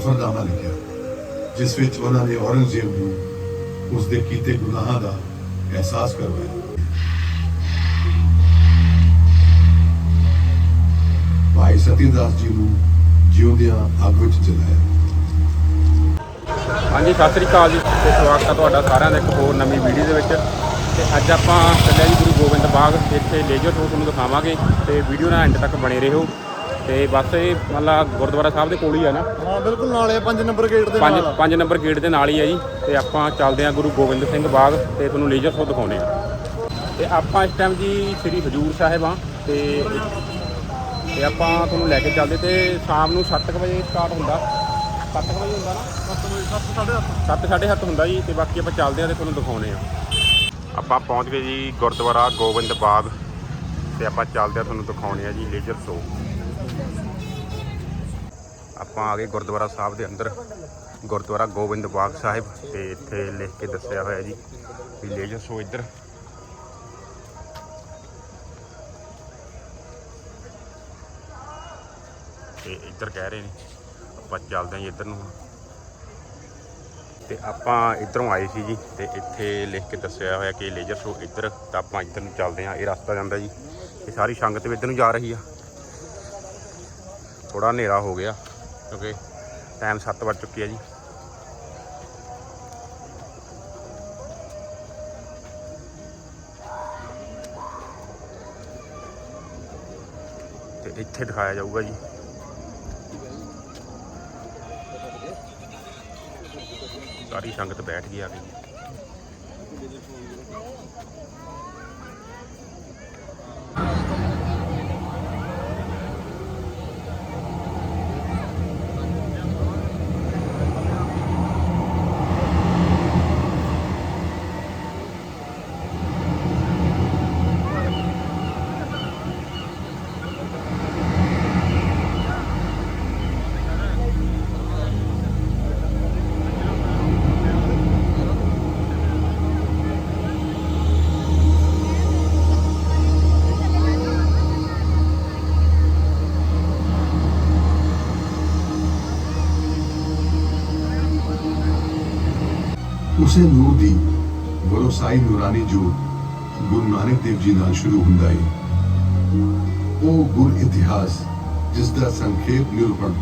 ਫਰਦਾਨਾ ਲਿਖਿਆ। ਜਿਸ ਵਿੱਚ ਉਹਨਾਂ ਨੇ ਔਰੰਗਜ਼ੇਬ ਨੂੰ ਉਸ ਦੇ ਕੀਤੇ ਗੁਨਾਹਾਂ ਦਾ ਅਹਿਸਾਸ ਕਰਵਾਇਆ। ਭਾਈ ਸਤਿਦਾਸ ਜੀ ਨੂੰ ਜਿਉਂਦਿਆਂ ਅੱਗ ਵਿੱਚ ਜਲਾਇਆ। ਹਾਂਜੀ, ਸਤਿ ਸ੍ਰੀ ਅਕਾਲ ਜੀ। ਤੇ ਸਵਾਗਤ ਹੈ ਤੁਹਾਡਾ ਸਾਰਿਆਂ ਦਾ ਇੱਕ ਹੋਰ ਨਵੀਂ ਵੀਡੀਓ ਦੇ ਵਿੱਚ। ਤੇ ਅੱਜ ਆਪਾਂ ਚੱਲਿਆ ਜੀ ਗੁਰੂ ਗੋਬਿੰਦ ਬਾਗ। ਇੱਥੇ ਲੇਜਰ ਸ਼ੋਅ ਤੁਹਾਨੂੰ ਦਿਖਾਵਾਂਗੇ। ਤੇ ਵੀਡੀਓ ਨਾਲ ਐਂਡ ਤੱਕ ਬਣੇ ਰਹੋ। ਤੇ ਬਸ ਇਹ ਮਤਲਬ ਗੁਰਦੁਆਰਾ ਸਾਹਿਬ ਦੇ ਕੋਲ ਹੀ ਆ ਨਾ। ਹਾਂ ਬਿਲਕੁਲ ਨਾਲੇ 5 ਨੰਬਰ ਗੇਟ ਦੇ ਪੰਜ ਨਾਲ ਪੰਜ ਨੰਬਰ ਗੇਟ ਦੇ ਨਾਲ ਹੀ ਆ ਜੀ। ਤੇ ਆਪਾਂ ਚੱਲਦੇ ਆ ਗੁਰੂ ਗੋਬਿੰਦ ਸਿੰਘ ਬਾਗ ਤੇ ਤੁਹਾਨੂੰ ਲੇਜਰ ਸ਼ੋਅ ਦਿਖਾਉਨੇ ਆ ਤੇ ਆਪਾਂ ਇਸ ਟਾਈਮ ਜੀ ਸ੍ਰੀ ਹਜੂਰ ਸਾਹਿਬ ਆ ਤੇ ਤੇ ਆਪਾਂ ਤੁਹਾਨੂੰ ਲੈ ਕੇ ਚੱਲਦੇ ਤੇ ਸ਼ਾਮ ਨੂੰ 7:00 ਵਜੇ ਸਟਾਰਟ ਹੁੰਦਾ। 7:00 ਵਜੇ ਹੁੰਦਾ ਨਾ? 7 7:30 ਹੁੰਦਾ ਜੀ ਤੇ ਬਾਕੀ ਆਪਾਂ ਚੱਲਦੇ ਆ ਤੇ ਤੁਹਾਨੂੰ ਦਿਖਾਉਨੇ ਆ ਆਪਾਂ ਪਹੁੰਚ ਗਏ ਜੀ ਗੁਰਦੁਆਰਾ ਗੋਬਿੰਦ ਬਾਗ ਤੇ ਆਪਾਂ ਚੱਲਦੇ ਆ ਤੁਹਾਨੂੰ ਦਿਖਾਉਨੇ ਆ ਜੀ ਲੇਜਰ ਸ਼ੋ ਆਪਾਂ ਆ ਗਏ ਗੁਰਦੁਆਰਾ ਸਾਹਿਬ ਦੇ ਅੰਦਰ। ਗੁਰਦੁਆਰਾ ਗੋਬਿੰਦ ਬਾਗ ਸਾਹਿਬ ਤੇ ਇੱਥੇ ਲਿਖ ਕੇ ਦੱਸਿਆ ਹੋਇਆ ਜੀ ਵੀ ਲੇਜਰ ਸ਼ੋ ਇੱਧਰ। ਤੇ ਇੱਧਰ ਕਹਿ ਰਹੇ ਨੇ, ਆਪਾਂ ਚੱਲਦੇ ਹਾਂ ਇੱਧਰ ਨੂੰ ਹੁਣ। ਤੇ ਆਪਾਂ ਇੱਧਰੋਂ ਆਏ ਸੀ ਜੀ ਤੇ ਇੱਥੇ ਲਿਖ ਕੇ ਦੱਸਿਆ ਹੋਇਆ ਕਿ ਲੇਜ਼ਰ ਸ਼ੋ ਇੱਧਰ, ਤਾਂ ਆਪਾਂ ਇੱਧਰ ਨੂੰ ਚੱਲਦੇ ਹਾਂ, ਇਹ ਰਸਤਾ ਜਾਂਦਾ ਜੀ। ਇਹ ਸਾਰੀ ਸੰਗਤ ਵੀ ਇੱਧਰ ਨੂੰ ਜਾ ਰਹੀ ਆ। ਥੋੜਾ ਹਨੇਰਾ ਹੋ ਗਿਆ। ਕਿਉਂਕਿ ਟਾਈਮ 7 ਵੱਜ ਚੁੱਕੀ ਹੈ ਜੀ। ਤੇ ਇੱਥੇ ਦਿਖਾਇਆ ਜਾਊਗਾ ਜੀ। ਸਾਰੀ ਸੰਗਤ ਬੈਠ ਗਈ ਆ ਗਈ ਉਸੇ ਨੂਰ ਦੀ ਵਰੋਸਾਈ ਨੂਰਾਨੀ ਜੋਤ ਗੁਰੂ ਨਾਨਕ ਦੇਵ ਜੀ ਨਾਲ ਸ਼ੁਰੂ ਹੁੰਦਾ ਹੈ ਉਹ ਗੁਰ ਇਤਿਹਾਸ, ਜਿਸ ਦਾ ਸੰਖੇਪ ਨਿਰੂਪਣ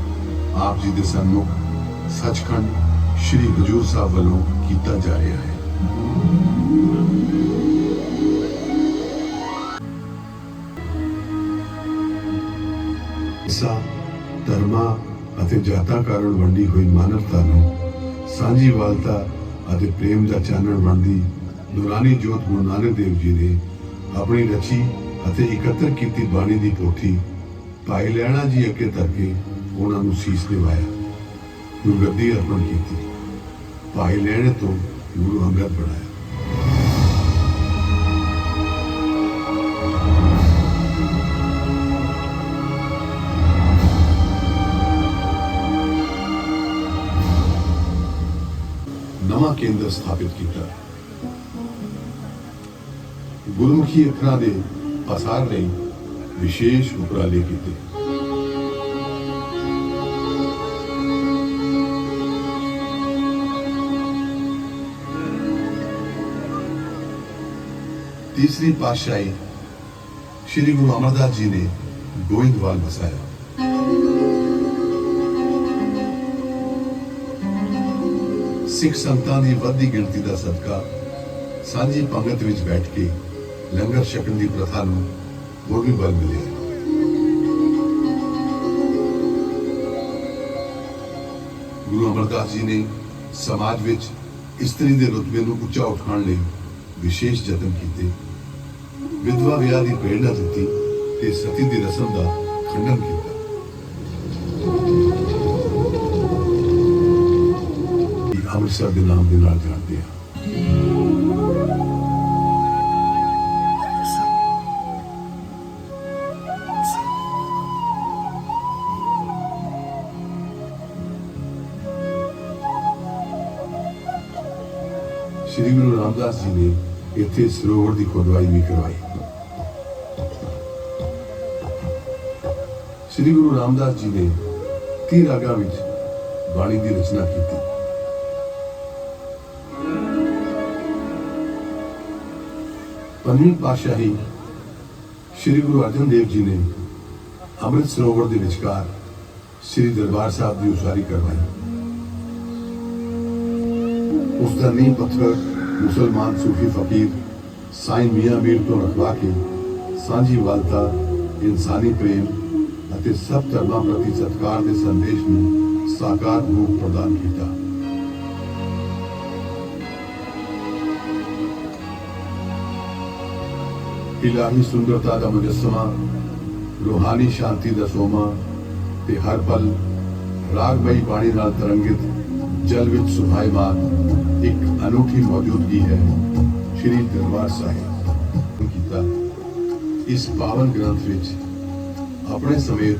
ਆਪ ਜੀ ਦੇ ਸਨਮੁਖ ਸੱਚਖੰਡ ਸ੍ਰੀ ਹਜੂਰ ਸਾਹਿਬ ਵੱਲੋਂ ਕੀਤਾ ਜਾ ਰਿਹਾ ਹੈ। ਸਾ ਧਰਮਾਂ ਅਤੇ ਜਾਤਾਂ ਕਾਰਨ ਵੰਡੀ ਹੋਈ ਮਾਨਵਤਾ ਨੂੰ ਸਾਂਝੀਵਾਲਤਾ ਅਤੇ ਪ੍ਰੇਮ ਦਾ ਚਾਨਣ ਬਣਦੀ ਨੂਰਾਨੀ ਜੋਤ ਗੁਰੂ ਨਾਨਕ ਦੇਵ ਜੀ ਨੇ ਆਪਣੀ ਰਚੀ ਅਤੇ ਇਕੱਤਰ ਕੀਤੀ ਬਾਣੀ ਦੀ ਪੋਥੀ ਭਾਈ ਲੈਣਾ ਜੀ ਅੱਗੇ ਧਰ ਕੇ ਉਹਨਾਂ ਨੂੰ ਸੀਸ ਨਿਵਾਇਆ। ਗੁਰਗੱਦੀ ਅਰਪਣ ਕੀਤੀ। ਭਾਈ ਲੈਣੇ ਤੋਂ ਗੁਰੂ ਅੰਗਦ ਬਣਾਇਆ। ਕੇਂਦਰ ਸਥਾਪਿਤ ਕੀਤਾ ਗੁਰਮੁਖੀ ਅੱਖਰਾਂ ਦੇ ਪਸਾਰ ਲਈ ਵਿਸ਼ੇਸ਼ ਉਪਰਾਲੇ ਕੀਤੇ ਤੀਸਰੀ ਪਾਤਸ਼ਾਹੀ ਸ੍ਰੀ ਗੁਰੂ ਅਮਰਦਾਸ ਜੀ ਨੇ ਗੋਇੰਦਵਾਲ ਵਸਾਇਆ ਸਿੱਖ ਸੰਤਾਂ ਦੀ ਵੱਧਦੀ ਗਿਣਤੀ ਦਾ ਸਦਕਾ ਸਾਂਝੀ ਪੰਗਤ ਵਿੱਚ ਬੈਠ ਕੇ ਲੰਗਰ ਛਕਣ ਦੀ ਪ੍ਰਥਾ ਨੂੰ ਹੋਰ ਵੀ ਬਲ ਮਿਲਿਆ। ਗੁਰੂ ਅਮਰਦਾਸ ਜੀ ਨੇ ਸਮਾਜ ਵਿੱਚ ਇਸਤਰੀ ਦੇ ਰੁਤਬੇ ਨੂੰ ਉੱਚਾ ਉਠਾਉਣ ਲਈ ਵਿਸ਼ੇਸ਼ ਯਤਨ ਕੀਤੇ। ਵਿਧਵਾ ਵਿਆਹ ਦੀ ਪ੍ਰੇਰਣਾ ਦਿੱਤੀ ਤੇ ਸਤੀ ਦੀ ਰਸਮ ਦਾ ਖੰਡਨ ਕੀਤਾ। ਇਹ ਅੰਮ੍ਰਿਤਸਰ ਦੇ ਨਾਮ ਦੇ ਨਾਲ ਜਾਣਦੇ ਹਾਂ ਸ੍ਰੀ ਗੁਰੂ ਰਾਮਦਾਸ ਜੀ ਨੇ ਇੱਥੇ ਸਰੋਵਰ ਦੀ ਖੁਦਵਾਈ ਵੀ ਕਰਵਾਈ। ਸ੍ਰੀ ਗੁਰੂ ਰਾਮਦਾਸ ਜੀ ਨੇ ਤੀਹ ਰਾਗਾਂ ਵਿੱਚ ਬਾਣੀ ਦੀ ਰਚਨਾ ਕੀਤੀ। ਪੰਜਵੀਂ ਪਾਤਸ਼ਾਹੀ ਸ੍ਰੀ ਗੁਰੂ ਅਰਜਨ ਦੇਵ ਜੀ ਨੇ ਅੰਮ੍ਰਿਤ ਸਰੋਵਰ ਦੇ ਵਿਚਕਾਰ ਸ੍ਰੀ ਦਰਬਾਰ ਸਾਹਿਬ ਦੀ ਉਸਾਰੀ ਕਰਵਾਈ। ਉਸ ਦਾ ਨੀਂਹ ਪੱਥਰ ਮੁਸਲਮਾਨ ਸੂਫੀ ਫਕੀਰ ਸਾਈਂ ਮੀਆਂ ਮੀਰ ਤੋਂ ਰਖਵਾ ਕੇ ਸਾਂਝੀ ਵਾਲਤਾ, ਇਨਸਾਨੀ ਪ੍ਰੇਮ ਅਤੇ ਸਭ ਧਰਮਾਂ ਪ੍ਰਤੀ ਸਤਿਕਾਰ ਦੇ ਸੰਦੇਸ਼ ਨੂੰ ਸਾਕਾਰ ਰੂਪ ਪ੍ਰਦਾਨ ਕੀਤਾ। ਇਲਾਹੀ ਸੁੰਦਰਤਾ ਦਾ ਮੁਜਸਮਾ, ਰੂਹਾਨੀ ਸ਼ਾਂਤੀ ਦਾ ਸੋਮਾ ਤੇ ਹਰ ਪਲ ਰਾਗਮਈ ਬਾਣੀ ਨਾਲ ਤਰੰਗਿਤ ਜਲ ਵਿੱਚ ਸੁਭਾਇਮਾਨ ਇੱਕ ਅਨੋਖੀ ਮੌਜੂਦਗੀ ਹੈ ਸ਼੍ਰੀ ਦਰਬਾਰ ਸਾਹਿਬ ਕੀਤਾ। ਇਸ ਪਾਵਨ ਗ੍ਰੰਥ ਵਿੱਚ ਆਪਣੇ ਸਮੇਤ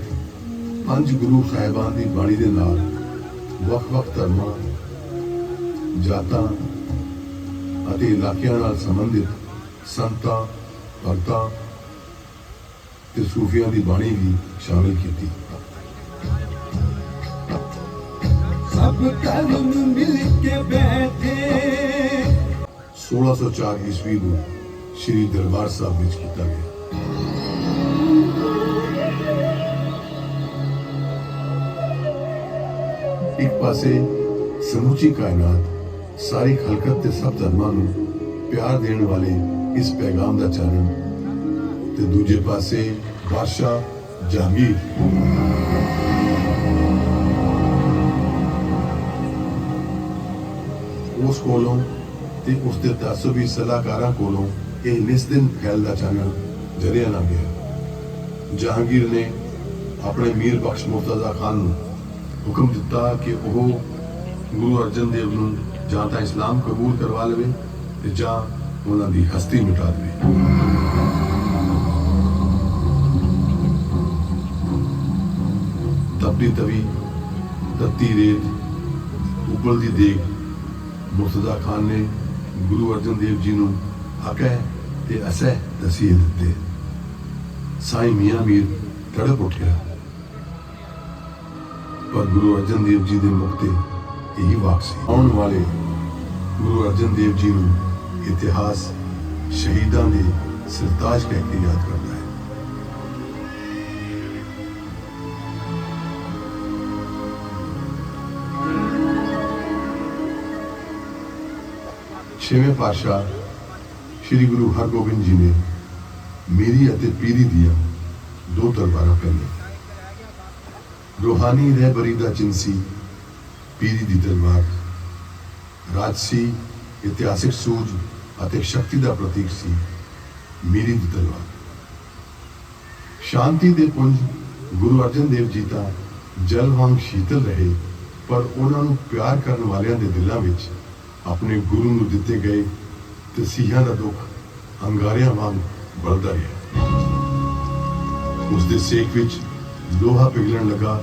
ਪੰਜ ਗੁਰੂ ਸਾਹਿਬਾਨ ਦੀ ਬਾਣੀ ਦੇ ਨਾਲ ਵੱਖ-ਵੱਖ ਧਰਮਾਂ, ਜਾਤਾਂ ਅਤੇ ਇਲਾਕਿਆਂ ਨਾਲ ਸੰਬੰਧਿਤ ਸੰਤਾਂ ਭਗਤਾਂ ਤੇ ਸੂਫੀਆਂ ਦੀ ਬਾਣੀ ਵੀ ਸ਼ਾਮਿਲ ਕੀਤੀ। ਸਭ ਧਰਮ ਮਿਲ ਕੇ ਬੈਠੇ। 1604 ਈਸਵੀ ਨੂੰ ਸ੍ਰੀ ਦਰਬਾਰ ਸਾਹਿਬ ਵਿੱਚ ਕੀਤਾ ਗਿਆ। ਇੱਕ ਪਾਸੇ ਸਮੁੱਚੀ ਕਾਇਨਾਤ ਸਾਰੀ ਖਲਕਤ ਤੇ ਸਭ ਧਰਮਾਂ ਨੂੰ ਪਿਆਰ ਦੇਣ ਵਾਲੇ ਇਸ ਪੈਗਾਮ ਦਾ ਚਾਨਣ ਤੇ ਦੂਜੇ ਪਾਸੇ ਬਾਦਸ਼ਾਹ ਜਹਾਂਗੀਰ। ਉਸ ਕੋਲੋਂ ਤੇ ਉਸ ਦੇ ਤਾਸਬੀ ਸਲਾਹਕਾਰਾਂ ਕੋਲੋਂ ਇਹ ਨਿਸਦਿਨ ਫੈਲਦਾ ਚਾਨਣ ਜਰਿਆ ਨਾ ਗਿਆ। ਜਹਾਂਗੀਰ ਨੇ ਆਪਣੇ ਮੀਰ ਬਖਸ਼ ਮੁਰਤਜ਼ਾ ਖਾਨ ਨੂੰ ਹੁਕਮ ਦਿੱਤਾ ਕਿ ਉਹ ਗੁਰੂ ਅਰਜਨ ਦੇਵ ਨੂੰ ਜਾਂ ਤਾਂ ਇਸਲਾਮ ਕਬੂਲ ਕਰਵਾ ਲਵੇ ਤੇ ਜਾਂ ਉਹਨਾਂ ਦੀ ਹਸਤੀ ਮਿਟਾ ਦੇਵੇ। ਤਪਦੀ ਤਵੀ, ਤਤੀ ਰੇਤ, ਉਬਲਦੀ ਦੇਗ, ਮੁਰਤਜ਼ਾ ਖਾਨ ਨੇ ਗੁਰੂ ਅਰਜਨ ਦੇਵ ਜੀ ਨੂੰ ਅਕਹਿ ਤੇ ਅਸਹਿ ਦਸੀਏ ਦਿੱਤੇ। ਸਾਈਂ ਮੀਆਂ ਮੀਰ ਤੜਪ ਉੱਠਿਆ। ਪਰ ਗੁਰੂ ਅਰਜਨ ਦੇਵ ਜੀ ਦੇ ਮੁਖ ਤੇ ਇਹੀ ਵਾਪਸੀ ਆਉਣ ਵਾਲੇ ਗੁਰੂ ਅਰਜਨ ਦੇਵ ਜੀ ਨੂੰ ਇਤਿਹਾਸ ਸ਼ਹੀਦਾਂ ਦੇ ਸਰਤਾਜ ਕਹਿ ਕੇ ਯਾਦ ਕਰਦਾ ਹੈ। ਛੇਵੇਂ ਪਾਤਸ਼ਾਹ ਸ੍ਰੀ ਗੁਰੂ ਹਰਗੋਬਿੰਦ ਜੀ ਨੇ ਮੇਰੀ ਅਤੇ ਪੀਰੀ ਦੀਆਂ ਦੋ ਦਰਬਾਰਾਂ ਪਹਿਲੇ ਰੂਹਾਨੀ ਰਹਿਬਰੀ ਦਾ ਜਿੰਸੀ ਪੀਰੀ ਦੀ ਦਰਬਾਰ। ਰਾਜਸੀ ਇਤਿਹਾਸਿਕ ਸੂਝ ਅਤੇ ਸ਼ਕਤੀ ਦਾ ਪ੍ਰਤੀਕ ਸੀ ਮੇਰੀ ਦੀ ਤਲਵਾਰ ਸ਼ਾਂਤੀ ਦੇ ਪੁੰਜ ਗੁਰੂ ਅਰਜਨ ਦੇਵ ਜੀ ਤਾਂ ਜਲ ਵਾਂਗ ਸ਼ੀਤਲ ਰਹੇ, ਪਰ ਉਹਨਾਂ ਨੂੰ ਪਿਆਰ ਕਰਨ ਵਾਲਿਆਂ ਦੇ ਦਿਲਾਂ ਵਿੱਚ ਆਪਣੇ ਗੁਰੂ ਨੂੰ ਦਿੱਤੇ ਗਏ ਤਸੀਹਾਂ ਦਾ ਦੁੱਖ ਅੰਗਾਰਿਆਂ ਵਾਂਗ ਬਲਦਾ ਰਿਹਾ। ਉਸ ਦੇ ਸੇਕ ਵਿੱਚ ਲੋਹਾ ਪਿਘਲਣ ਲੱਗਾ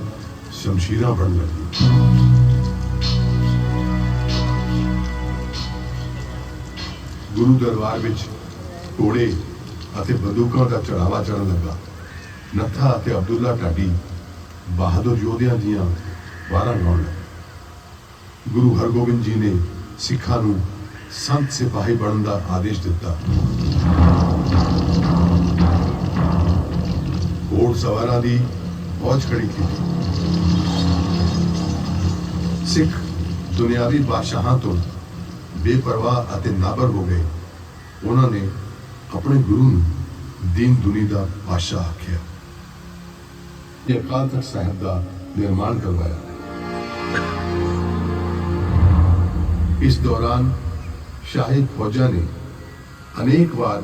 ਸ਼ਮਸ਼ੀਰਾਂ ਬਣ ਲੱਗੀਆਂ ਗੁਰੂ ਦਰਬਾਰ ਵਿੱਚ ਘੋੜੇ ਅਤੇ ਬੰਦੂਕਾਂ ਦਾ ਚੜਾਵਾ ਚੜਨ ਲੱਗਾ। ਨੱਥਾ ਅਤੇ ਅਬਦੁੱਲਾ ਢਾਡੀ ਬਹਾਦਰ ਯੋਧਿਆਂ ਦੀਆਂ ਵਾਰਾਂ ਗਾਉਣ ਲੱਗੇ। ਗੁਰੂ ਹਰਗੋਬਿੰਦ ਜੀ ਨੇ ਸਿੱਖਾਂ ਨੂੰ ਸੰਤ ਸਿਪਾਹੀ ਬਣਨ ਦਾ ਆਦੇਸ਼ ਦਿੱਤਾ। ਘੋੜ ਸਵਾਰਾਂ ਦੀ ਫੌਜ ਖੜੀ ਕੀਤੀ। ਸਿੱਖ ਦੁਨਿਆਵੀ ਬਾਦਸ਼ਾਹਾਂ ਤੋਂ ਬੇਪਰਵਾਹ ਅਤੇ ਨਾਬਰ ਹੋ ਗਏ। ਉਹਨਾਂ ਨੇ ਆਪਣੇ ਗੁਰੂ ਨੂੰ ਦੀਨ ਦੁਨੀ ਦਾ ਬਾਦਸ਼ਾਹ ਆਖਿਆ। ਇਹ ਅਕਾਲ ਤਖਤ ਸਾਹਿਬ ਦਾ ਨਿਰਮਾਣ ਕਰਵਾਇਆ। ਇਸ ਦੌਰਾਨ ਸ਼ਾਹੀ ਫੌਜਾਂ ਨੇ ਅਨੇਕ ਵਾਰ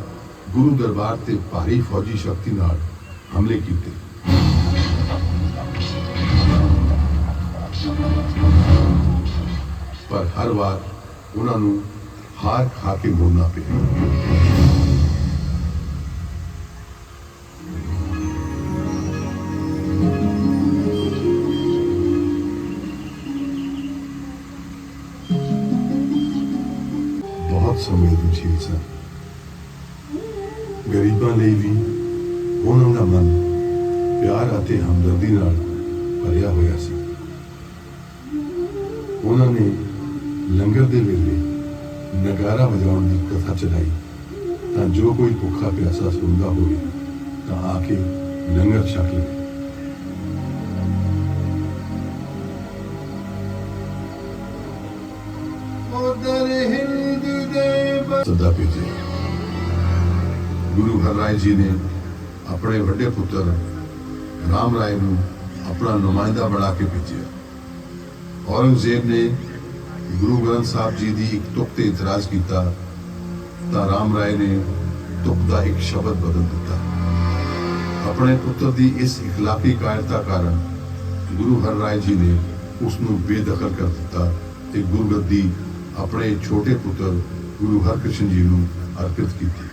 ਗੁਰੂ ਦਰਬਾਰ ਤੇ ਭਾਰੀ ਫੌਜੀ ਸ਼ਕਤੀ ਨਾਲ ਹਮਲੇ ਕੀਤੇ। ਪਰ ਹਰ ਵਾਰ ਉਹਨਾਂ ਨੂੰ ਹਾਰ ਖਾ ਕੇ ਮੋੜਨਾ ਪਿਆ। ਬਹੁਤ ਸੰਵੇਦਨਸ਼ੀਲ ਸਨ। ਗਰੀਬਾਂ ਲਈ ਵੀ ਉਹਨਾਂ ਦਾ ਮਨ ਪਿਆਰ ਅਤੇ ਹਮਦਰਦੀ ਨਾਲ ਭਰਿਆ ਹੋਇਆ ਸੀ। ਉਹਨਾਂ ਨੇ ਲੰਗਰ ਦੇ ਵੇਲੇ ਨਗਾਰਾ ਵਜਾਉਣ ਦੀ ਕਥਾ ਚਲਾਈ। ਤਾਂ ਜੋ ਕੋਈ ਭੁੱਖਾ ਪਿਆਸਾ ਸੁਣਦਾ ਹੋਵੇ ਤਾਂ ਆ ਕੇ ਲੰਗਰ ਛਕ ਲਵੇ। ਸਦਾ ਭੇਜਿਆ। ਗੁਰੂ ਹਰਰਾਏ ਜੀ ਨੇ ਆਪਣੇ ਵੱਡੇ ਪੁੱਤਰ ਰਾਮ ਰਾਏ ਨੂੰ ਆਪਣਾ ਨੁਮਾਇੰਦਾ ਬਣਾ ਕੇ ਭੇਜਿਆ। ਔਰੰਗਜ਼ੇਬ ਨੇ ਗੁਰੂ ਗ੍ਰੰਥ ਸਾਹਿਬ ਜੀ ਦੀ ਇੱਕ ਤੁਕ ਤੇ ਇਤਰਾਜ਼ ਕੀਤਾ ਤਾਂ ਰਾਮ ਰਾਏ ਨੇ ਤੁਕ ਦਾ ਇੱਕ ਸ਼ਬਦ ਬਦਲ ਦਿੱਤਾ ਆਪਣੇ ਪੁੱਤਰ ਦੀ ਇਸ اخلاقی ਕਾਇਰਤਾ ਕਾਰਨ ਗੁਰੂ ਹਰਰਾਏ ਜੀ ਨੇ ਉਸ ਨੂੰ ਬੇਦਖਲ ਕਰ ਦਿੱਤਾ ਤੇ ਗੁਰਗੱਦੀ ਆਪਣੇ ਛੋਟੇ ਪੁੱਤਰ ਗੁਰੂ ਹਰਕ੍ਰਿਸ਼ਨ ਜੀ ਨੂੰ ਅਰਪਿਤ ਕੀਤੀ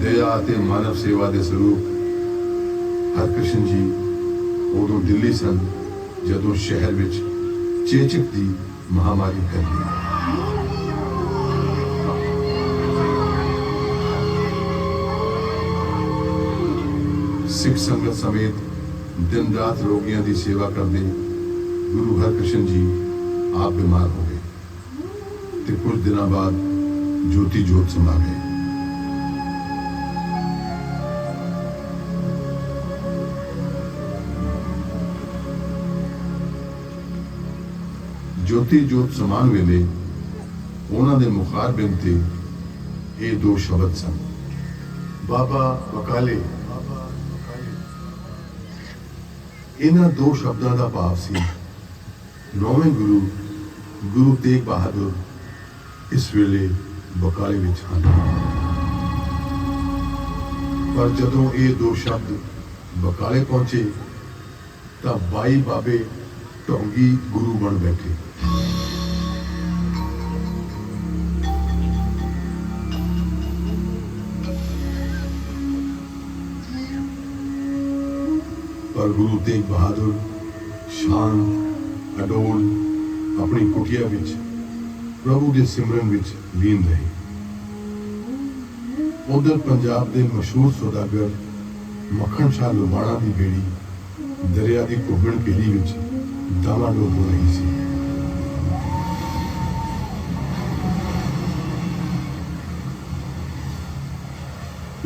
ਦਇਆ ਅਤੇ ਮਾਨਵ ਸੇਵਾ ਦੇ ਸਰੂਪ ਹਰਕ੍ਰਿਸ਼ਨ ਜੀ ਉਦੋਂ ਦਿੱਲੀ ਸਨ, ਜਦੋਂ ਸ਼ਹਿਰ ਵਿੱਚ ਚੇਚਕ ਦੀ ਮਹਾਮਾਰੀ ਫੈਲੀ ਸਿੱਖ ਸੰਗਤ ਸਮੇਤ ਦਿਨ ਰਾਤ ਰੋਗੀਆਂ ਦੀ ਸੇਵਾ ਕਰਦੇ ਗੁਰੂ ਹਰਕ੍ਰਿਸ਼ਨ ਜੀ ਆਪ ਬਿਮਾਰ ਹੋ ਗਏ ਤੇ ਕੁਝ ਦਿਨਾਂ ਬਾਅਦ ਜੋਤੀ ਜੋਤ ਸਮਾ ਗਏ। ਜੋਤੀ ਜੋਤ ਸਮਾਨ ਵੇਲੇ ਉਹਨਾਂ ਦੇ ਮੁਖਾਰ ਬਿੰਦ ਤੇ ਇਹ ਦੋ ਸ਼ਬਦ ਸਨ। ਬਾਬਾ ਵਕਾਲੇ। ਇਹਨਾਂ ਦੋ ਸ਼ਬਦਾਂ ਦਾ ਭਾਵ ਸੀ, ਨੌਵੇਂ ਗੁਰੂ ਗੁਰੂ ਤੇਗ ਬਹਾਦਰ ਇਸ ਵੇਲੇ ਬਕਾਲੇ ਵਿੱਚ ਹਨ। ਪਰ ਜਦੋਂ ਇਹ ਦੋ ਸ਼ਬਦ ਬਕਾਲੇ ਪਹੁੰਚੇ, ਤਾਂ ਬਾਈ ਬਾਬੇ ਢੋਂਗੀ ਗੁਰੂ ਬਣ ਬੈਠੇ। ਪਰ ਗੁਰੂ ਤੇਗ ਬਹਾਦਰ ਸ਼ਾਂਤ ਅਡੋਲ ਆਪਣੀ ਕੁਟੀਆ ਵਿੱਚ, ਪ੍ਰਭੂ ਦੇ ਸਿਮਰਨ ਵਿੱਚ ਲੀਨ ਰਹੇ। ਉਧਰ ਪੰਜਾਬ ਦੇ ਮਸ਼ਹੂਰ ਸੌਦਾਗਰ ਮੱਖਣ ਸ਼ਾਹ ਲੁਬਾਣਾ ਦੀ ਬੇੜੀ ਦਰਿਆ ਦੀ ਘੁੱਗਣ ਪੀਲੀ ਵਿੱਚ ਡਾਵਾਡੋਲ ਹੋ ਰਹੀ ਸੀ।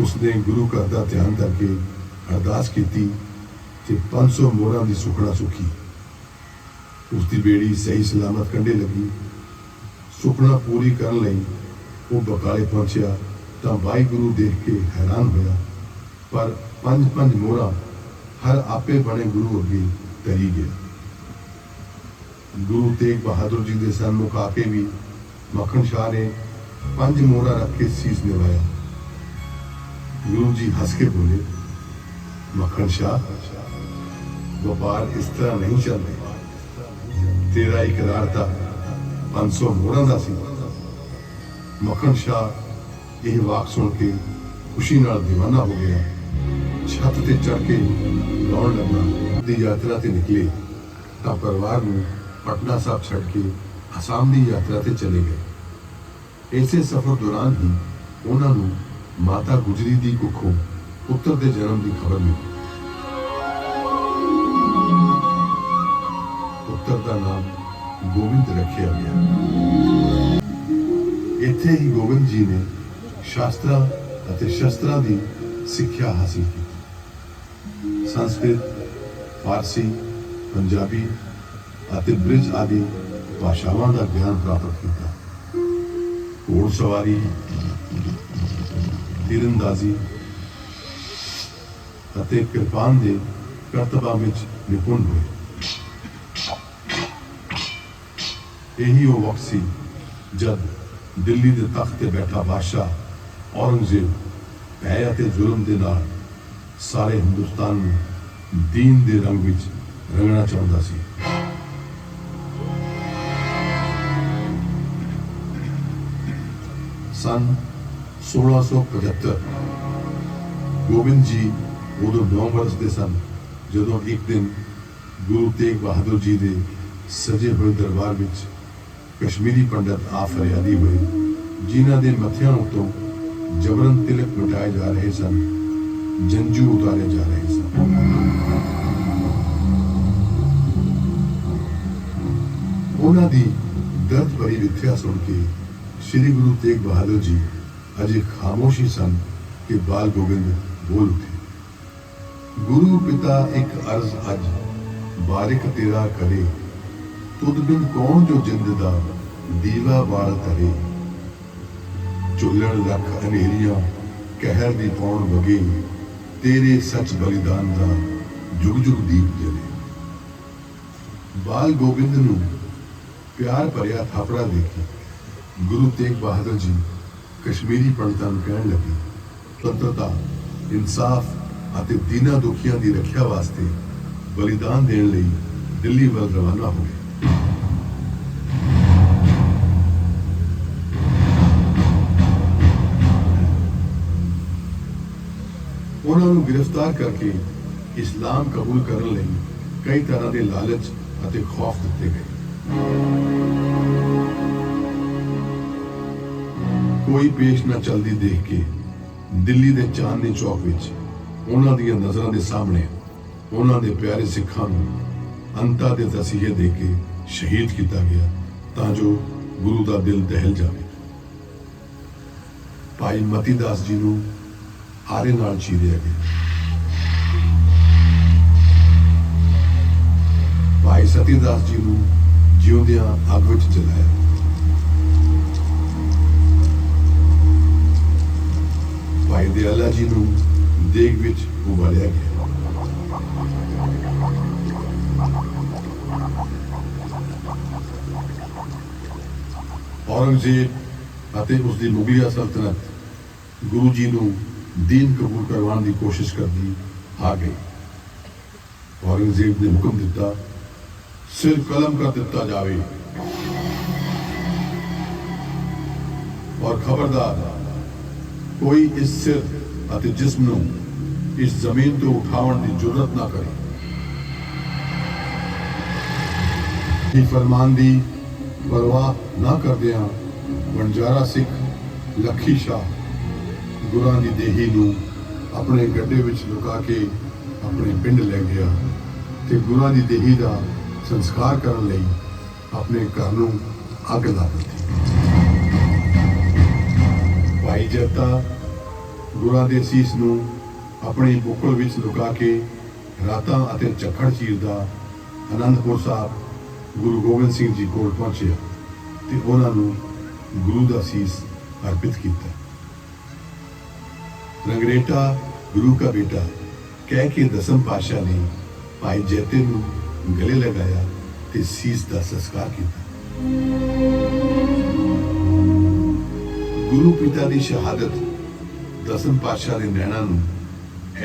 ਉਸਨੇ ਗੁਰੂ ਘਰ ਦਾ ਧਿਆਨ ਕਰਕੇ ਅਰਦਾਸ ਕੀਤੀ ਤੇ 500 ਮੋਹਰਾਂ ਦੀ ਸੁਖਣਾ ਸੁਖੀ। ਉਸ ਦੀ ਬੇੜੀ ਸਹੀ ਸਲਾਮਤ ਕੰਢੇ ਲੱਗੀ। ਸੁਖਣਾ ਪੂਰੀ ਕਰਨ ਲਈ ਉਹ ਬਕਾਲੇ ਪਹੁੰਚਿਆ ਤਾਂ ਵਾਹਿਗੁਰੂ ਦੇਖ ਕੇ ਹੈਰਾਨ ਹੋਇਆ। ਪਰ ਪੰਜ ਪੰਜ ਮੋਹਰਾਂ ਹਰ ਆਪੇ ਬਣੇ ਗੁਰੂ ਅੱਗੇ ਤਰੀ ਗਿਆ ਗੁਰੂ ਤੇਗ ਬਹਾਦਰ ਜੀ ਦੇ ਸਨਮੁਖ ਆ ਕੇ ਵੀ ਮੱਖਣ ਸ਼ਾਹ ਨੇ ਪੰਜ ਮੋਹਰਾਂ ਰੱਖ ਕੇ ਸੀਸ ਨਿਵਾਇਆ। ਗੁਰੂ ਜੀ ਹੱਸ ਕੇ ਬੋਲੇ, ਮੱਖਣ ਸ਼ਾਹ, ਵਪਾਰ ਇਸ ਤਰ੍ਹਾਂ ਨਹੀਂ ਚੱਲਦਾ। ਤੇਰਾ ਇਕਰਾਰ ਤਾਂ 500 ਮੋਹਰਾਂ ਦਾ ਸੀ। ਮੱਖਣ ਸ਼ਾਹ ਇਹ ਵਾਕ ਸੁਣ ਕੇ ਖੁਸ਼ੀ ਨਾਲ دیਵਾਨਾ ਹੋ ਗਿਆ। ਛੱਤ ਤੇ ਚੜ ਕੇ ਦੌੜ ਲੱਗਾ। ਦੀ ਯਾਤਰਾ ਤੇ ਨਿਕਲੇ ਤਾਂ ਪਰਿਵਾਰ ਨੂੰ ਪਟਨਾ ਸਾਹਿਬ ਛੱਡ ਕੇ ਅਸਾਮ ਦੀ ਯਾਤਰਾ ਤੇ ਚਲੇ ਗਏ। ਇਸੇ ਸਫ਼ਰ ਦੌਰਾਨ ਹੀ ਉਹਨਾਂ ਨੂੰ ਮਾਤਾ ਗੁਜਰੀ ਦੀ ਕੁੱਖੋਂ ਪੁੱਤਰ ਦੇ ਜਨਮ ਦੀ ਖਬਰ ਮਿਲੀ। ਪੁੱਤਰ ਦਾ ਨਾਮ ਗੋਬਿੰਦ ਰੱਖਿਆ ਗਿਆ। ਇੱਥੇ ਹੀ ਗੋਬਿੰਦ ਜੀ ਨੇ ਸ਼ਾਸਤਰਾਂ ਅਤੇ ਸ਼ਸਤਰਾਂ ਦੀ ਸਿੱਖਿਆ ਹਾਸਲ ਕੀਤੀ। ਸੰਸਕ੍ਰਿਤ, ਫਾਰਸੀ, ਪੰਜਾਬੀ ਅਤੇ ਬ੍ਰਿਜ ਆਦਿ ਭਾਸ਼ਾਵਾਂ ਦਾ ਗਿਆਨ ਪ੍ਰਾਪਤ ਕੀਤਾ। ਘੋੜ ਸਵਾਰੀ ਤੀਰੰਦਾਜ਼ੀ ਅਤੇ ਕਿਰਪਾਨ ਦੇ ਕਰਤਬਾਂ ਵਿੱਚ ਨਿਪੁੰਨ ਹੋਏ। ਇਹੀ ਉਹ ਵਕਤ ਸੀ ਜਦ ਦਿੱਲੀ ਦੇ ਤਖਤ ਤੇ ਬੈਠਾ ਬਾਦਸ਼ਾਹ ਔਰੰਗਜ਼ੇਬ ਭੈ ਅਤੇ ਜ਼ੁਲਮ ਦੇ ਨਾਲ ਸਾਰੇ ਹਿੰਦੁਸਤਾਨ ਨੂੰ ਦੀਨ ਦੇ ਰੰਗ ਵਿੱਚ ਰੰਗਣਾ ਚਾਹੁੰਦਾ ਸੀ। ਸਨ 1675 ਗੋਬਿੰਦ ਜੀ ਉਦੋਂ 9 ਵਰਸ ਦੇ ਸਨ, ਜਦੋਂ ਇੱਕ ਦਿਨ ਗੁਰੂ ਤੇਗ ਬਹਾਦਰ ਜੀ ਦੇ ਸਜੇ ਹੋਏ ਦਰਬਾਰ ਵਿੱਚ ਕਸ਼ਮੀਰੀ ਪੰਡਤ ਆ ਹੋਏ, ਜਿਨ੍ਹਾਂ ਦੇ ਮੱਥਿਆਂ ਉੱਤੋਂ ਜਬਰਨ ਤਿਲਕ ਮਿਟਾਏ ਜਾ ਰਹੇ ਸਨ ਜੰਜੂ ਉਤਾਰੇ ਜਾ ਰਹੇ ਸਨ। ਉਹਨਾਂ ਦੀ ਦਰਦ ਭਰੀ ਵਿਥਿਆ ਸੁਣ ਕੇ ਸ੍ਰੀ ਗੁਰੂ ਤੇਗ ਬਹਾਦਰ ਜੀ ਅਜੇ ਖਾਮੋਸ਼ੀ ਸਨ ਕਿ ਬਾਲ ਗੋਬਿੰਦ ਬੋਲ ਉਠੇ। ਗੁਰੂ ਪਿਤਾ ਇੱਕ ਅਰਜ਼ ਅੱਜ, ਬਾਰਿਕ ਤੇਰਾ ਕਰੇ। ਤੁਧ ਬਿਨ ਕੌਣ ਜੋ ਜਿੰਦ ਦਾ ਦੀਵਾ ਬਾਲ ਤਰੇ ਚੁੱਲਣ ਲੱਖ ਹਨੇਰੀਆਂ ਕਹਿਰ ਦੀ ਪੌਣ ਵਗੇ। ਤੇਰੇ ਸੱਚ ਬਲੀਦਾਨ ਦਾ ਜੁਗ ਜੁਗ ਦੀਪ ਜਲੇ। ਬਾਲ ਗੋਬਿੰਦ ਨੂੰ ਪਿਆਰ ਭਰਿਆ ਥਾਪੜਾ ਦੇ ਕੇ ਗੁਰੂ ਤੇਗ ਬਹਾਦਰ ਜੀ ਕਸ਼ਮੀਰੀ ਪੰਡਤਾਂ ਨੂੰ ਕਹਿਣ ਲੱਗੇ ਸੁਤੰਤਰਤਾ ਇਨਸਾਫ ਅਤੇ ਦੀਨਾ ਦੁਖੀਆਂ ਦੀ ਰੱਖਿਆ ਵਾਸਤੇ ਬਲੀਦਾਨ ਦੇਣ ਲਈ ਦਿੱਲੀ ਵੱਲ ਰਵਾਨਾ ਹੋ ਗਏ। ਉਹਨਾਂ ਨੂੰ ਗ੍ਰਿਫਤਾਰ ਕਰਕੇ ਇਸਲਾਮ ਕਬੂਲ ਕਰਨ ਲਈ ਕਈ ਤਰ੍ਹਾਂ ਦੇ ਲਾਲਚ ਅਤੇ ਖੌਫ ਦਿੱਤੇ ਗਏ। ਕੋਈ ਪੇਸ਼ ਨਾ ਚਲਦੀ ਦੇਖ ਕੇ ਦਿੱਲੀ ਦੇ ਚਾਂਦਨੀ ਚੌਕ ਵਿੱਚ ਉਹਨਾਂ ਦੀਆਂ ਨਜ਼ਰਾਂ ਦੇ ਸਾਹਮਣੇ ਉਹਨਾਂ ਦੇ ਪਿਆਰੇ ਸਿੱਖਾਂ ਨੂੰ ਅੰਤਾਂ ਦੇ ਤਸੀਹੇ ਦੇ ਕੇ ਸ਼ਹੀਦ ਕੀਤਾ ਗਿਆ ਤਾਂ ਜੋ ਗੁਰੂ ਦਾ ਦਿਲ ਦਹਿਲ ਜਾਵੇ। ਭਾਈ ਮਤੀ ਦਾਸ ਜੀ ਨੂੰ ਆਰੇ ਨਾਲ ਚੀਰਿਆ ਗਿਆ। ਭਾਈ ਸਤੀ ਦਾਸ ਜੀ ਨੂੰ ਜਿਉਂਦਿਆਂ ਅੱਗ ਵਿੱਚ ਜਲਾਇਆ। ਭਾਈ ਦਿਆਲਾ ਜੀ ਨੂੰ ਦੇਗ ਵਿੱਚ ਉਬਾਲਿਆ ਗਿਆ। ਔਰੰਗਜ਼ੇਬ ਅਤੇ ਉਸ ਦੀ ਮੁਗਲਿਆ ਸਲਤਨਤ ਗੁਰੂ ਜੀ ਨੂੰ ਦੀਨ ਕਬੂਲ ਕਰਵਾਉਣ ਦੀ ਕੋਸ਼ਿਸ਼ ਕਰਦੀ ਆ ਗਈ। ਔਰੰਗਜ਼ੇਬ ਨੇ ਹੁਕਮ ਦਿੱਤਾ, ਸਿਰ ਕਲਮ ਕਰ ਦਿੱਤਾ ਜਾਵੇ। ਔਰ ਖਬਰਦਾਰ ਕੋਈ ਇਸ ਸਿਰ ਅਤੇ ਜਿਸਮ ਨੂੰ ਇਸ ਜ਼ਮੀਨ ਤੋਂ ਉਠਾਉਣ ਦੀ ਜੁਰਤ ਨਾ ਕਰੇ। ਇਹ ਫਰਮਾਨ ਦੀ ਪਰਵਾਹ ਨਾ ਕਰਦਿਆਂ ਵਣਜਾਰਾ ਸਿੱਖ ਲੱਖੀ ਸ਼ਾਹ ਗੁਰਾਂ ਦੀ ਦੇਹੀ ਨੂੰ ਆਪਣੇ ਗੱਡੇ ਵਿੱਚ ਲੁਕਾ ਕੇ ਆਪਣੇ ਪਿੰਡ ਲੈ ਗਿਆ ਤੇ ਗੁਰਾਂ ਦੀ ਦੇਹੀ ਦਾ ਸੰਸਕਾਰ ਕਰਨ ਲਈ ਆਪਣੇ ਘਰ ਨੂੰ ਅੱਗ ਲਾ ਦਿੱਤੀ। ਭਾਈ ਜੱਤਾ ਗੁਰਾਂ ਦੇ ਸੀਸ ਨੂੰ ਆਪਣੀ ਬੁੱਕਲ ਵਿੱਚ ਲੁਕਾ ਕੇ ਰਾਤਾਂ ਅਤੇ ਝੱਖੜ ਚੀਰਦਾ ਅਨੰਦਪੁਰ ਸਾਹਿਬ ਗੁਰੂ ਗੋਬਿੰਦ ਸਿੰਘ ਜੀ ਕੋਲ ਪਹੁੰਚਿਆ ਤੇ ਉਹਨਾਂ ਨੂੰ ਗੁਰੂ ਦਾ ਸੀਸ ਅਰਪਿਤ ਕੀਤਾ। ਰੰਗਰੇਟਾ, ਗੁਰੂ ਦਾ ਬੇਟਾ, ਕਹਿ ਕੇ ਦਸਮ ਪਾਸ਼ਾ ਨੇ ਭਾਈ ਜੈਤੇ ਨੂੰ ਗਲੇ ਲਗਾਇਆ ਤੇ ਸੀਸ ਦਾ ਸੰਸਕਾਰ ਕੀਤਾ। ਗੁਰੂ ਪਿਤਾ ਦੀ ਸ਼ਹਾਦਤ ਦਸਮ ਪਾਤਸ਼ਾਹ ਦੇ ਨੈਣਾਂ ਨੂੰ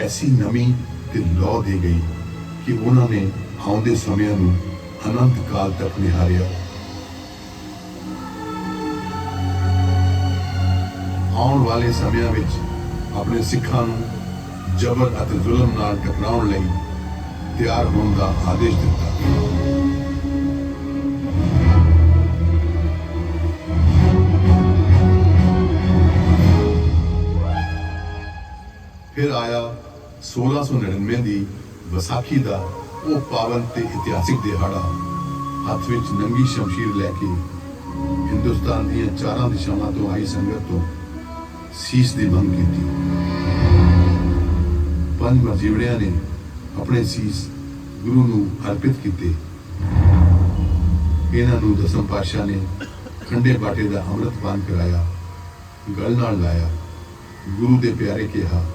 ਐਸੀ ਨਮੀ ਤੇ ਲੋ ਦੇ ਗਈ ਕਿ ਉਹਨਾਂ ਨੇ ਆਉਂਦੇ ਸਮਿਆਂ ਨੂੰ ਅਨੰਤ ਕਾਲ ਤੱਕ ਨਿਹਾਰਿਆ। ਆਉਣ ਵਾਲੇ ਸਮਿਆਂ ਵਿੱਚ ਆਪਣੇ ਸਿੱਖਾਂ ਨੂੰ ਜ਼ਬਰ ਅਤੇ ਜ਼ੁਲਮ ਨਾਲ ਟਕਰਾਉਣ ਲਈ ਤਿਆਰ ਹੋਣ ਦਾ ਆਦੇਸ਼ ਦਿੱਤਾ। ਫਿਰ ਆਇਆ 1699 ਦੀ ਵਿਸਾਖੀ ਦਾ ਉਹ ਪਾਵਨ ਤੇ ਇਤਿਹਾਸਿਕ ਦਿਹਾੜਾ, ਹੱਥ ਵਿੱਚ ਨੰਗੀ ਸ਼ਮਸ਼ੀਰ ਲੈ ਕੇ ਹਿੰਦੁਸਤਾਨ ਦੀਆਂ ਚਾਰਾਂ ਦਿਸ਼ਾਵਾਂ ਤੋਂ ਆਈ ਸੰਗਤ ਤੋਂ ਸੀਸ ਦੀ ਮੰਗ ਕੀਤੀ। ਪੰਜ ਮਰਜੀਵੜਿਆਂ ਨੇ ਆਪਣੇ ਸੀਸ ਗੁਰੂ ਨੂੰ ਅਰਪਿਤ ਕੀਤੇ। ਇਹਨਾਂ ਨੂੰ ਦਸਮ ਪਾਤਸ਼ਾਹ ਨੇ ਖੰਡੇ ਬਾਟੇ ਦਾ ਅੰਮ੍ਰਿਤ ਪਾਨ ਕਰਾਇਆ, ਗਲ ਨਾਲ ਲਾਇਆ, ਗੁਰੂ ਦੇ ਪਿਆਰੇ ਕਿਹਾ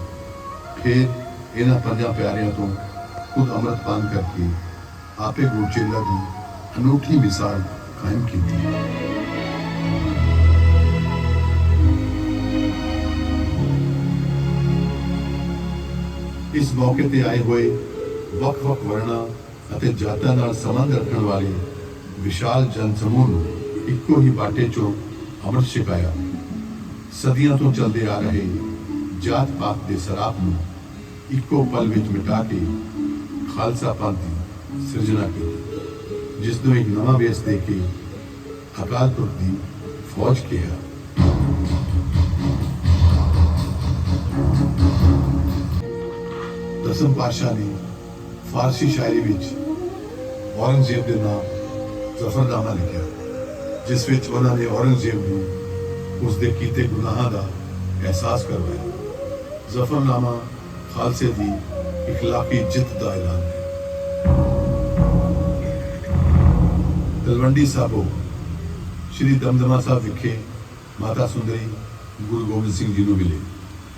ਫਿਰ ਇਹਨਾਂ ਪੰਜਾਂ ਪਿਆਰਿਆਂ ਤੋਂ ਖੁਦ ਅੰਮ੍ਰਿਤਪਾਨ ਕਰਕੇ ਆਪੇ ਗੁਰਚੇਲਾ ਦੀ ਅਨੂਠੀ ਮਿਸਾਲ ਕਾਇਮ ਕੀਤੀ ਇਸ ਮੌਕੇ ਤੇ ਆਏ ਹੋਏ ਵੱਖ-ਵੱਖ ਵਰਣਾਂ ਅਤੇ ਜਾਤਾਂ ਨਾਲ ਸੰਬੰਧ ਰੱਖਣ ਵਾਲੇ ਵਿਸ਼ਾਲ ਜਨ ਸਮੂਹ ਨੂੰ ਇੱਕੋ ਹੀ ਬਾਟੇ ਚੋਂ ਅੰਮ੍ਰਿਤ ਛਕਾਇਆ। ਸਦੀਆਂ ਤੋਂ ਚੱਲਦੇ ਆ ਰਹੇ ਜਾਤ ਪਾਤ ਦੇ ਸਰਾਪ ਨੂੰ ਇੱਕੋ ਪਲ ਵਿੱਚ ਮਿਟਾ ਕੇ ਖਾਲਸਾ ਪੰਥ ਦੀ ਸਿਰਜਣਾ ਕੀਤੀ, ਜਿਸ ਨੂੰ ਇੱਕ ਨਵਾਂ ਵੇਸ ਦੇ ਕੇ ਅਕਾਲ ਪੁਰਖ ਦੀ ਫੌਜ ਕਿਹਾ। ਦਸਮ ਪਾਤਸ਼ਾਹ ਨੇ ਫਾਰਸੀ ਸ਼ਾਇਰੀ ਵਿੱਚ ਔਰੰਗਜ਼ੇਬ ਦੇ ਨਾਮ ਜ਼ਫਰਨਾਮਾ ਲਿਖਿਆ, ਜਿਸ ਵਿੱਚ ਉਹਨਾਂ ਨੇ ਔਰੰਗਜ਼ੇਬ ਨੂੰ ਉਸ ਦੇ ਕੀਤੇ ਗੁਨਾਹਾਂ ਦਾ ਅਹਿਸਾਸ ਕਰਵਾਇਆ। ਜ਼ਫਰਨਾਮਾ ਖਾਲਸੇ ਦੀ ਇਖਲਾਕੀ ਜਿੱਤ ਦਾ ਐਲਾਨ ਹੈ। ਤਲਵੰਡੀ ਸਾਬੋ, ਸ਼੍ਰੀ ਦਮਦਮਾ ਸਾਹਿਬ ਵਿਖੇ ਮਾਤਾ ਸੁੰਦਰੀ ਗੁਰੂ ਗੋਬਿੰਦ ਸਿੰਘ ਜੀ ਨੂੰ ਮਿਲੇ।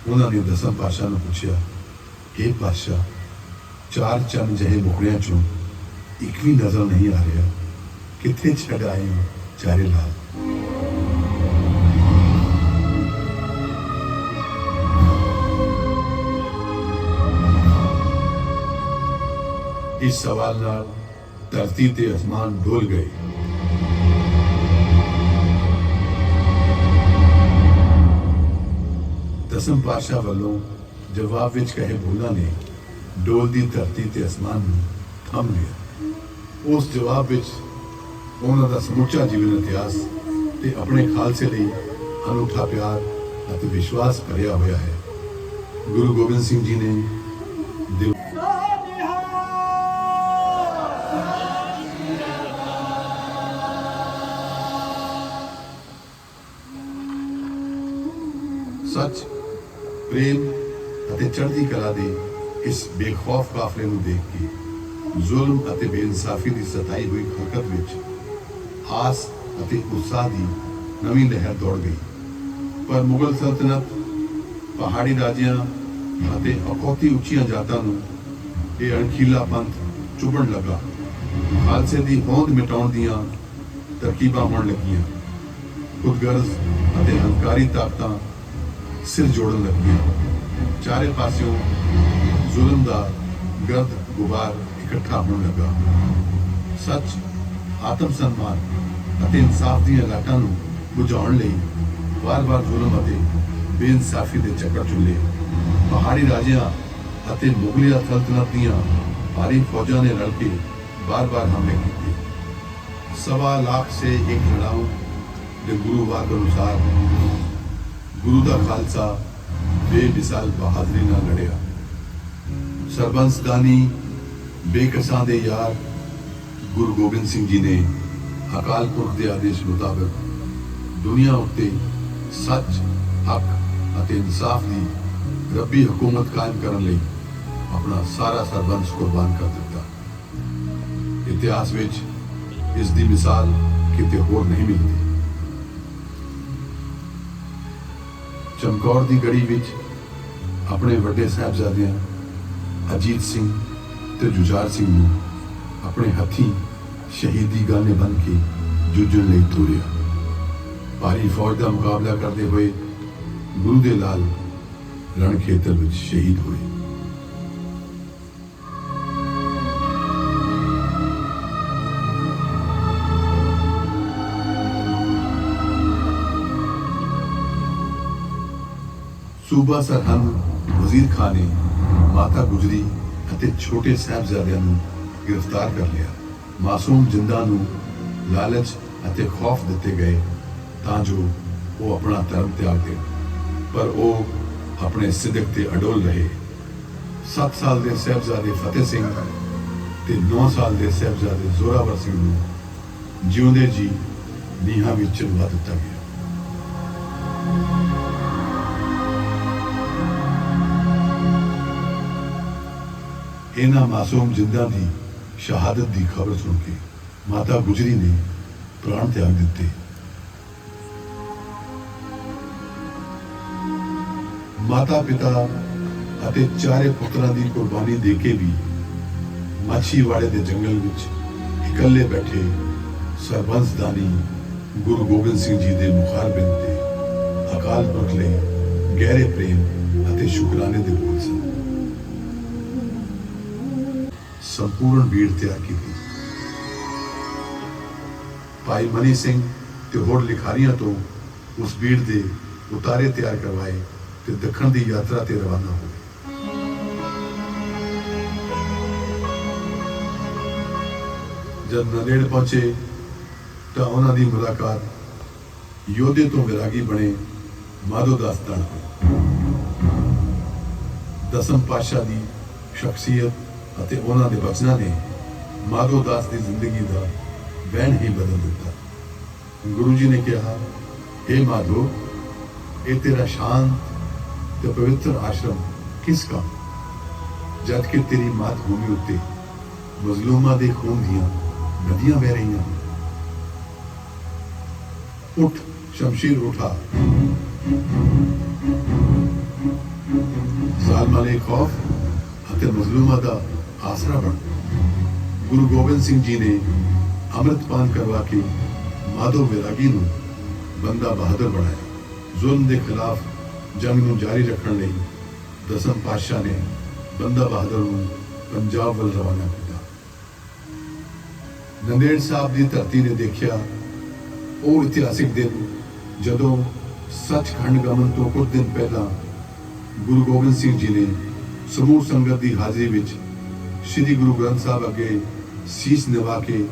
ਉਹਨਾਂ ਨੇ ਦਸਾਂ ਪਾਤਸ਼ਾਹ ਨੂੰ ਪੁੱਛਿਆ ਇਹ ਪਾਤਸ਼ਾਹ, ਚਾਰ ਚੰਨ ਜਿਹੇ ਮੁਕੜਿਆਂ ਚੋਂ ਇੱਕ ਵੀ ਨਜ਼ਰ ਨਹੀਂ ਆ ਰਿਹਾ। ਕਿੱਥੇ ਛੱਡ ਆਏ ਹੋ, ਚਾਰੇ ਲਾਲ? ਇਸ ਸਵਾਲ ਨਾਲ ਧਰਤੀ ਤੇ ਅਸਮਾਨ ਡੋਲ ਗਏ। ਦਸਮ ਪਾਤਸ਼ਾਹ ਵੱਲੋਂ ਜਵਾਬ ਵਿੱਚ ਕਹੇ ਬੋਲਾਂ ਨੇ ਡੋਲਦੀ ਧਰਤੀ ਤੇ ਅਸਮਾਨ ਨੂੰ ਥੰਮ ਲਿਆ। ਉਸ ਜਵਾਬ ਵਿੱਚ ਉਹਨਾਂ ਦਾ ਸਮੁੱਚਾ ਜੀਵਨ ਇਤਿਹਾਸ ਤੇ ਆਪਣੇ ਖਾਲਸੇ ਲਈ ਅਨੁਠਾ ਪਿਆਰ ਅਤੇ ਵਿਸ਼ਵਾਸ ਭਰਿਆ ਹੋਇਆ ਹੈ। ਗੁਰੂ ਗੋਬਿੰਦ ਸਿੰਘ ਜੀ ਨੇ ਪ੍ਰੇਮ ਅਤੇ ਚੜ੍ਹਦੀ ਕਲਾ ਦੇ ਇਸ ਬੇਖੌਫ ਕਾਫਲੇ ਨੂੰ ਦੇਖ ਕੇ, ਜ਼ੁਲਮ ਅਤੇ ਬੇਇਨਸਾਫੀ ਦੀ ਸਤਾਈ ਹੋਈ ਹਰਕਤ ਵਿੱਚ ਆਸ ਅਤੇ ਉਤਸ਼ਾਹ ਦੀ ਨਵੀਂ ਲਹਿਰ ਦੌੜ ਗਈ। ਪਰ ਮੁਗਲ ਸਲਤਨਤ, ਪਹਾੜੀ ਰਾਜਿਆਂ ਅਤੇ ਅਕੌਤੀ ਉੱਚੀਆਂ ਜਾਤਾਂ ਨੂੰ ਇਹ ਅਣਖੀਲਾ ਪੰਥ ਚੁਭਣ ਲੱਗਾ। ਖਾਲਸੇ ਦੀ ਹੋਂਦ ਮਿਟਾਉਣ ਦੀਆਂ ਤਰਕੀਬਾਂ ਹੋਣ ਲੱਗੀਆਂ। ਖੁਦਗਰਜ਼ ਅਤੇ ਹੰਕਾਰੀ ਤਾਕਤਾਂ ਸਿਰ ਜੋੜਨ ਲੱਗੀਆਂ ਚਾਰੇ ਪਾਸਿਓਂ ਜ਼ੁਲਮ ਦਾ ਗਰਦ ਗੁਬਾਰ ਇਕੱਠਾ ਹੋਣ ਲੱਗਾ। ਸੱਚ, ਆਤਮ ਸਨਮਾਨ ਅਤੇ ਇਨਸਾਫ ਦੀਆਂ ਲਾਟਾਂ ਨੂੰ ਬੁਝਾਉਣ ਲਈ ਵਾਰ-ਵਾਰ ਜ਼ੁਲਮ ਅਤੇ ਬੇਇਨਸਾਫੀ ਦੇ ਚੱਕਰ ਚੁੱਲੇ। ਪਹਾੜੀ ਰਾਜਿਆਂ ਅਤੇ ਮੁਗਲਿਆ ਸਲਤਨਤ ਦੀਆਂ ਭਾਰੀ ਫੌਜਾਂ ਨੇ ਰਲ ਕੇ ਬਾਰ-ਬਾਰ ਹਮਲੇ ਕੀਤੇ। ਸਵਾ ਲੱਖ ਸੇ ਇੱਕ ਲੜਾਊ ਦੇ ਗੁਰੂ ਵਾਕ ਅਨੁਸਾਰ ਗੁਰੂ ਦਾ ਖਾਲਸਾ ਬੇਮਿਸਾਲ ਬਹਾਦਰੀ ਨਾਲ ਲੜਿਆ। ਸਰਬੰਸਦਾਨੀ ਬੇਕਸਾਂ ਦੇ ਯਾਰ ਗੁਰੂ ਗੋਬਿੰਦ ਸਿੰਘ ਜੀ ਨੇ ਅਕਾਲ ਪੁਰਖ ਦੇ ਆਦੇਸ਼ ਮੁਤਾਬਕ ਦੁਨੀਆ ਉੱਤੇ ਸੱਚ, ਹੱਕ ਅਤੇ ਇਨਸਾਫ ਦੀ ਰੱਬੀ ਹਕੂਮਤ ਕਾਇਮ ਕਰਨ ਲਈ ਆਪਣਾ ਸਾਰਾ ਸਰਬੰਸ ਕੁਰਬਾਨ ਕਰ ਦਿੱਤਾ। ਇਤਿਹਾਸ ਵਿੱਚ ਇਸ ਦੀ ਮਿਸਾਲ ਕਿਤੇ ਹੋਰ ਨਹੀਂ ਮਿਲਦੀ। ਚਮਕੌਰ ਦੀ ਗੜੀ ਵਿੱਚ ਆਪਣੇ ਵੱਡੇ ਸਾਹਿਬਜ਼ਾਦਿਆਂ ਅਜੀਤ ਸਿੰਘ ਤੇ ਜੁਝਾਰ ਸਿੰਘ ਨੂੰ ਆਪਣੇ ਹੱਥੀਂ ਸ਼ਹੀਦੀ ਗਾਨੇ ਬਣ ਕੇ ਜੂਝਣ ਲਈ ਤੋਰਿਆ। ਭਾਰੀ ਫੌਜ ਦਾ ਮੁਕਾਬਲਾ ਕਰਦੇ ਹੋਏ ਗੁਰੂ ਦੇ ਲਾਲ ਰਣ ਖੇਤਰ ਵਿੱਚ ਸ਼ਹੀਦ ਹੋਏ। ਸੂਬਾ ਸਰਹੰਦ, ਵਜ਼ੀਰ ਖਾਨ ਨੇ ਮਾਤਾ ਗੁਜਰੀ ਅਤੇ ਛੋਟੇ ਸਾਹਿਬਜ਼ਾਦਿਆਂ ਨੂੰ ਗ੍ਰਿਫਤਾਰ ਕਰ ਲਿਆ। ਮਾਸੂਮ ਜਿੰਦਾ ਨੂੰ ਲਾਲਚ ਅਤੇ ਖੌਫ ਦਿੱਤੇ ਗਏ, ਤਾਂ ਜੋ ਉਹ ਆਪਣਾ ਧਰਮ ਤਿਆਗ ਦੇਣ। ਪਰ ਉਹ ਆਪਣੇ ਸਿੱਧਕ ਤੇ ਅਡੋਲ ਰਹੇ। 7 ਸਾਲ ਦੇ ਸਾਹਿਬਜ਼ਾਦੇ ਫਤਿਹ ਸਿੰਘ ਤੇ 9 ਸਾਲ ਦੇ ਸਾਹਿਬਜ਼ਾਦੇ ਜ਼ੋਰਾਵਰ ਸਿੰਘ ਨੂੰ ਜਿਉਂਦੇ ਜੀ ਨੀਹਾਂ ਵਿੱਚ ਚਿਣਵਾ ਦਿੱਤਾ ਗਿਆ। ਇਹਨਾਂ ਮਾਸੂਮ ਜਿੰਦਾਂ ਦੀ ਸ਼ਹਾਦਤ ਦੀ ਖਬਰ ਸੁਣ ਕੇ ਮਾਤਾ ਗੁਜਰੀ ਨੇ ਪ੍ਰਾਣ ਤਿਆਗ ਦਿੱਤੇ। ਮਾਤਾ ਪਿਤਾ ਅਤੇ ਚਾਰੇ ਪੁੱਤਰਾਂ ਦੀ ਕੁਰਬਾਨੀ ਦੇ ਕੇ ਵੀ ਮਾਛੀਵਾੜੇ ਦੇ ਜੰਗਲ ਵਿੱਚ ਇਕੱਲੇ ਬੈਠੇ ਸਰਬੰਸ ਗੁਰੂ ਗੋਬਿੰਦ ਸਿੰਘ ਜੀ ਦੇ ਮੁਖਾਰਬਿੰਦ ਤੇ ਅਕਾਲ ਪੁਰਖ ਲਈ ਗਹਿਰੇ ਪ੍ਰੇਮ ਅਤੇ ਸ਼ੁਕਰਾਨੇ ਦੇ ਬੋਲ ਸਨ। ਸੰਪੂਰਨ ਬੀੜ ਤਿਆਰ ਕੀਤੀ ਭਾਈ ਮਨੀ ਸਿੰਘ ਤੇ ਹੋਰ ਲਿਖਾਰੀਆਂ ਤੋਂ ਉਸ ਬੀੜ ਦੇ ਉਤਾਰੇ ਤਿਆਰ ਕਰਵਾਏ ਤੇ ਦੱਖਣ ਦੀ ਯਾਤਰਾ ਤੇ ਰਵਾਨਾ ਹੋ ਗਏ। ਜਦ ਨੰਦੇੜ ਪਹੁੰਚੇ ਤਾਂ ਉਹਨਾਂ ਦੀ ਮੁਲਾਕਾਤ ਯੋਧੇ ਤੋਂ ਵਿਰਾਗੀ ਬਣੇ ਮਾਧੋ ਦਾਸ ਨਾਲ ਦਸਮ ਪਾਤਸ਼ਾਹ ਦੀ ਸ਼ਖਸੀਅਤ ਅਤੇ ਉਹਨਾਂ ਦੇ ਬਚਨਾਂ ਨੇ ਮਾਧੋ ਦਾਸ ਦੀ ਜ਼ਿੰਦਗੀ ਦਾ ਬਹਿਣ ਹੀ ਬਦਲ ਦਿੱਤਾ। ਗੁਰੂ ਜੀ ਨੇ ਕਿਹਾ हे ਮਾਧੋ, ਇਹ ਤੇਰਾ ਸ਼ਾਂਤ ਤੇ ਪਵਿੱਤਰ ਆਸ਼ਰਮ ਕਿਸ ਕਾ ਜਦ ਕਿ ਤੇਰੀ ਮਾਤ ਭੂਮੀ ਉੱਤੇ ਮਜ਼ਲੂਮਾਂ ਦੇ ਖੂਨ ਦੀਆਂ ਨਦੀਆਂ ਵਹਿ ਰਹੀਆਂ ਹਨ। ਉੱਠ, ਸ਼ਮਸ਼ੀਰ, ਉਠਾ। ਜ਼ਾਲਮਾਂ ਦੇ ਖੌਫ ਅਤੇ ਮਜ਼ਲੂਮਾਂ ਦਾ ਆਸਰਾ ਬਣ ਗੁਰੂ ਗੋਬਿੰਦ ਸਿੰਘ ਜੀ ਨੇ ਅੰਮ੍ਰਿਤਪਾਨ ਕਰਵਾ ਕੇ ਮਾਧੋ ਵਿਰਾਗੀ ਨੂੰ ਬੰਦਾ ਬਹਾਦਰ ਬਣਾਇਆ। ਜ਼ੁਲਮ ਦੇ ਖਿਲਾਫ ਜੰਗ ਨੂੰ ਜਾਰੀ ਰੱਖਣ ਲਈ ਦਸਮ ਪਾਤਸ਼ਾਹ ਨੇ ਬੰਦਾ ਬਹਾਦਰ ਨੂੰ ਪੰਜਾਬ ਵੱਲ ਰਵਾਨਾ ਕੀਤਾ। ਨੰਦੇੜ ਸਾਹਿਬ ਦੀ ਧਰਤੀ ਨੇ ਦੇਖਿਆ ਉਹ ਇਤਿਹਾਸਿਕ ਦਿਨ ਜਦੋਂ ਸੱਚਖੰਡ ਗਮਨ ਤੋਂ ਕੁਝ ਦਿਨ ਪਹਿਲਾਂ ਗੁਰੂ ਗੋਬਿੰਦ ਸਿੰਘ ਜੀ ਨੇ ਸਮੂਹ ਸੰਗਤ ਦੀ ਹਾਜ਼ਰੀ ਵਿੱਚ ਸ੍ਰੀ ਗੁਰੂ ਗ੍ਰੰਥ ਸਾਹਿਬ ਅੱਗੇ ਸੀਸ ਨਿਵਾ ਕੇ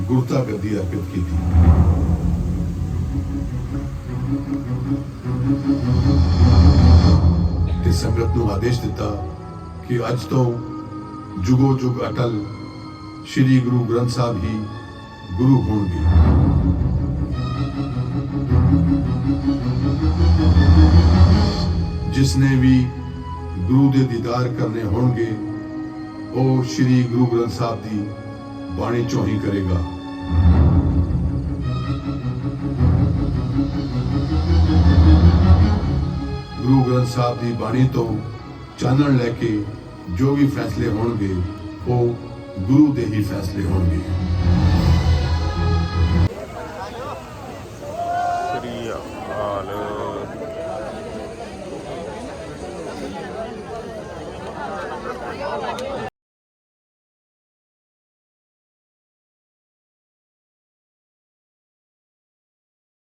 ਗੁਰਤਾ ਗੱਦੀ ਅਰਪਿਤ ਕੀਤੀ। ਤੇ ਸੰਗਤ ਨੂੰ ਆਦੇਸ਼ ਦਿੱਤਾ ਕਿ ਅੱਜ ਤੋਂ ਜੁਗੋ ਜੁਗ ਅਟਲ ਸ੍ਰੀ ਗੁਰੂ ਗ੍ਰੰਥ ਸਾਹਿਬ ਹੀ ਗੁਰੂ ਹੋਣਗੇ। ਜਿਸ ਨੇ ਵੀ ਗੁਰੂ ਦੇ ਦੀਦਾਰ ਕਰਨੇ ਹੋਣਗੇ ਉਹ ਸ੍ਰੀ ਗੁਰੂ ਗ੍ਰੰਥ ਸਾਹਿਬ ਦੀ ਬਾਣੀ ਚੋਂ ਹੀ ਕਰੇਗਾ। ਗੁਰੂ ਗ੍ਰੰਥ ਸਾਹਿਬ ਦੀ ਬਾਣੀ ਤੋਂ ਚਾਨਣ ਲੈ ਕੇ ਜੋ ਵੀ ਫੈਸਲੇ ਹੋਣਗੇ, ਉਹ ਗੁਰੂ ਦੇ ਹੀ ਫੈਸਲੇ ਹੋਣਗੇ।